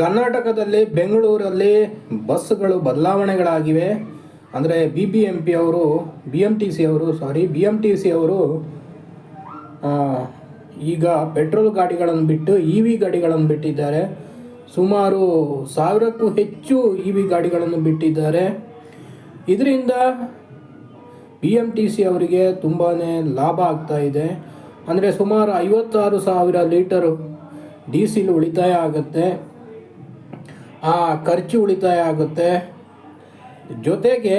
ಕರ್ನಾಟಕದಲ್ಲಿ ಬೆಂಗಳೂರಲ್ಲಿ ಬಸ್ಸುಗಳು ಬದಲಾವಣೆಗಳಾಗಿವೆ. ಅಂದರೆ ಬಿ ಬಿ ಎಂ ಪಿ ಅವರು ಬಿ ಎಂ ಟಿ ಸಿ ಅವರು sorry B M T C ಅವರು ಈಗ ಪೆಟ್ರೋಲ್ ಗಾಡಿಗಳನ್ನು ಬಿಟ್ಟು ಇ ವಿ ಗಾಡಿಗಳನ್ನು ಬಿಟ್ಟಿದ್ದಾರೆ. ಸುಮಾರು ಸಾವಿರಕ್ಕೂ ಹೆಚ್ಚು ಇ ವಿ ಗಾಡಿಗಳನ್ನು ಬಿಟ್ಟಿದ್ದಾರೆ. ಇದರಿಂದ ಬಿ ಎಂ ಟಿ ಸಿ ಅವರಿಗೆ ತುಂಬಾ ಲಾಭ ಆಗ್ತಾ ಇದೆ. ಅಂದರೆ ಸುಮಾರು ಐವತ್ತಾರು ಸಾವಿರ ಲೀಟರ್ ಡೀಸೆಲ್ ಉಳಿತಾಯ ಆಗುತ್ತೆ. ಆ ಖರ್ಚು ಉಳಿತಾಯ ಆಗುತ್ತೆ. ಜೊತೆಗೆ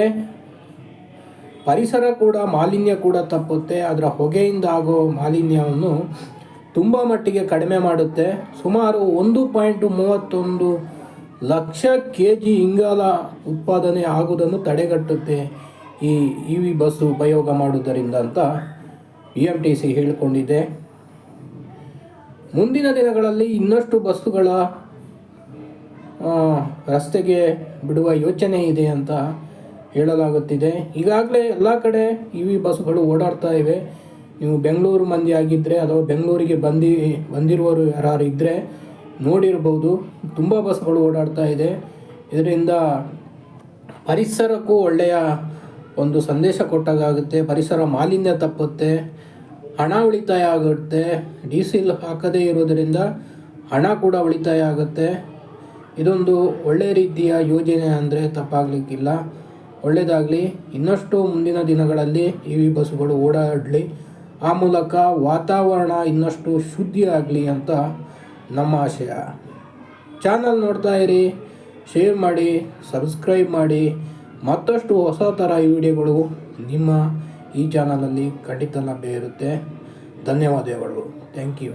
ಪರಿಸರ ಕೂಡ, ಮಾಲಿನ್ಯ ಕೂಡ ತಪ್ಪುತ್ತೆ. ಅದರ ಹೊಗೆಯಿಂದ ಆಗೋ ಮಾಲಿನ್ಯವನ್ನು ತುಂಬ ಮಟ್ಟಿಗೆ ಕಡಿಮೆ ಮಾಡುತ್ತೆ. ಸುಮಾರು ಒಂದು ಪಾಯಿಂಟ್ ಮೂವತ್ತೊಂದು ಲಕ್ಷ ಕೆ ಜಿ ಇಂಗಾಲ ಉತ್ಪಾದನೆ ಆಗುವುದನ್ನು ತಡೆಗಟ್ಟುತ್ತೆ ಈ ಇ ವಿ ಬಸ್ ಉಪಯೋಗ ಮಾಡುವುದರಿಂದ ಅಂತ ಬಿ ಎಂ ಟಿ ಸಿ ಹೇಳಿಕೊಂಡಿದೆ. ಮುಂದಿನ ದಿನಗಳಲ್ಲಿ ಇನ್ನಷ್ಟು ಬಸ್ಸುಗಳ ರಸ್ತೆಗೆ ಬಿಡುವ ಯೋಚನೆ ಇದೆ ಅಂತ ಹೇಳಲಾಗುತ್ತಿದೆ. ಈಗಾಗಲೇ ಎಲ್ಲ ಕಡೆ ಇ ವಿ ಬಸ್ಗಳು ಓಡಾಡ್ತಾ ಇವೆ. ನೀವು ಬೆಂಗಳೂರು ಮಂದಿ ಆಗಿದ್ದರೆ ಅಥವಾ ಬೆಂಗಳೂರಿಗೆ ಬಂದಿ, ಬಂದಿರುವವರು ಯಾರು ಇದ್ದರೆ ನೋಡಿರ್ಬೋದು. ತುಂಬ ಬಸ್ಗಳು ಓಡಾಡ್ತಾ ಇದೆ. ಇದರಿಂದ ಪರಿಸರಕ್ಕೂ ಒಳ್ಳೆಯ ಒಂದು ಸಂದೇಶ ಕೊಟ್ಟಾಗುತ್ತೆ ಪರಿಸರ ಮಾಲಿನ್ಯ ತಪ್ಪುತ್ತೆ. ಹಣ ಉಳಿತಾಯ ಆಗುತ್ತೆ. ಡೀಸೆಲ್ ಹಾಕದೇ ಇರೋದರಿಂದ ಹಣ ಕೂಡ ಉಳಿತಾಯ ಆಗುತ್ತೆ. ಇದೊಂದು ಒಳ್ಳೆಯ ರೀತಿಯ ಯೋಜನೆ ಅಂದರೆ ತಪ್ಪಾಗಲಿಕ್ಕಿಲ್ಲ. ಒಳ್ಳೆಯದಾಗಲಿ ಇನ್ನಷ್ಟು ಮುಂದಿನ ದಿನಗಳಲ್ಲಿ ಇ ವಿ ಬಸ್ಸುಗಳು ಓಡಾಡಲಿ. ಆ ಮೂಲಕ ವಾತಾವರಣ ಇನ್ನಷ್ಟು ಶುದ್ಧಿ ಆಗಲಿ ಅಂತ ನಮ್ಮ ಆಶಯ. ಚಾನಲ್ ನೋಡ್ತಾ ಇರಿ, ಶೇರ್ ಮಾಡಿ, ಸಬ್ಸ್ಕ್ರೈಬ್ ಮಾಡಿ. ಮತ್ತಷ್ಟು ಹೊಸ ಥರ ವಿಡಿಯೋಗಳು ನಿಮ್ಮ ಈ ಚಾನಲಲ್ಲಿ ಖಂಡಿತ ಲಭ್ಯ ಇರುತ್ತೆ ಧನ್ಯವಾದಗಳು. Thank you.